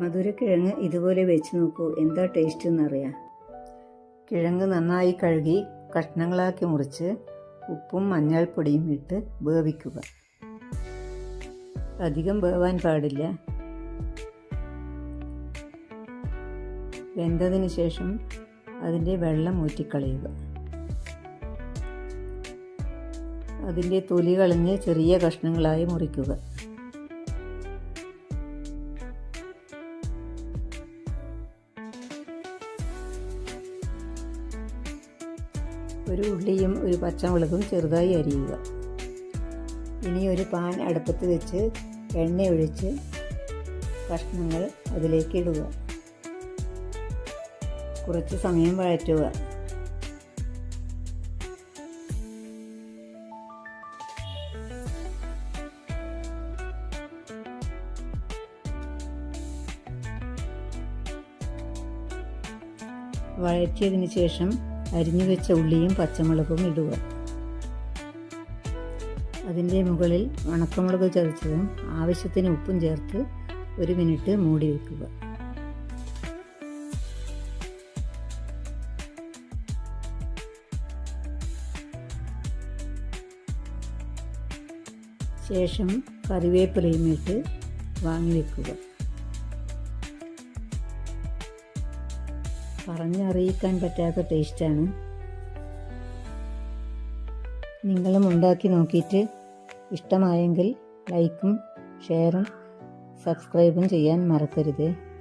മധുരക്കിഴങ്ങ് ഇതുപോലെ വെച്ച് നോക്കൂ. എന്താ ടേസ്റ്റ് എന്നറിയാം. കിഴങ്ങ് നന്നായി കഴുകി കഷ്ണങ്ങളാക്കി മുറിച്ച് ഉപ്പും മഞ്ഞൾപ്പൊടിയും ഇട്ട് വേവിക്കുക. അധികം വേവാൻ പാടില്ല. വെന്തതിന് ശേഷം അതിന്റെ വെള്ളം ഊറ്റിക്കളയുക. അതിന്റെ തൊലി കളഞ്ഞ് ചെറിയ കഷ്ണങ്ങളായി മുറിക്കുക. ഒരു ഉള്ളിയും ഒരു പച്ചമുളകും ചെറുതായി അരിയുക. ഇനി ഒരു പാൻ അടുപ്പത്ത് വെച്ച് എണ്ണ ഒഴിച്ച് കഷ്ണങ്ങൾ അതിലേക്ക് ഇടുക. കുറച്ച് സമയം വഴറ്റുക. വഴറ്റിയതിന് ശേഷം അരിഞ്ഞു വെച്ച ഉള്ളിയും പച്ചമുളകും ഇടുക. അതിന്റെ മുകളിൽ ഉണക്കമുളക് ചതച്ചതും ആവശ്യത്തിന് ഉപ്പും ചേർത്ത് ഒരു മിനിറ്റ് മൂടി വയ്ക്കുക ശേഷം കറിവേപ്പിലയും ഇട്ട് വാങ്ങി പറഞ്ഞറിയിക്കാൻ പറ്റാത്ത ടേസ്റ്റാണ് നിങ്ങളും ഉണ്ടാക്കി നോക്കിയിട്ട് ഇഷ്ടമായെങ്കിൽ ലൈക്കും ഷെയറും സബ്സ്ക്രൈബും ചെയ്യാൻ മറക്കരുത്.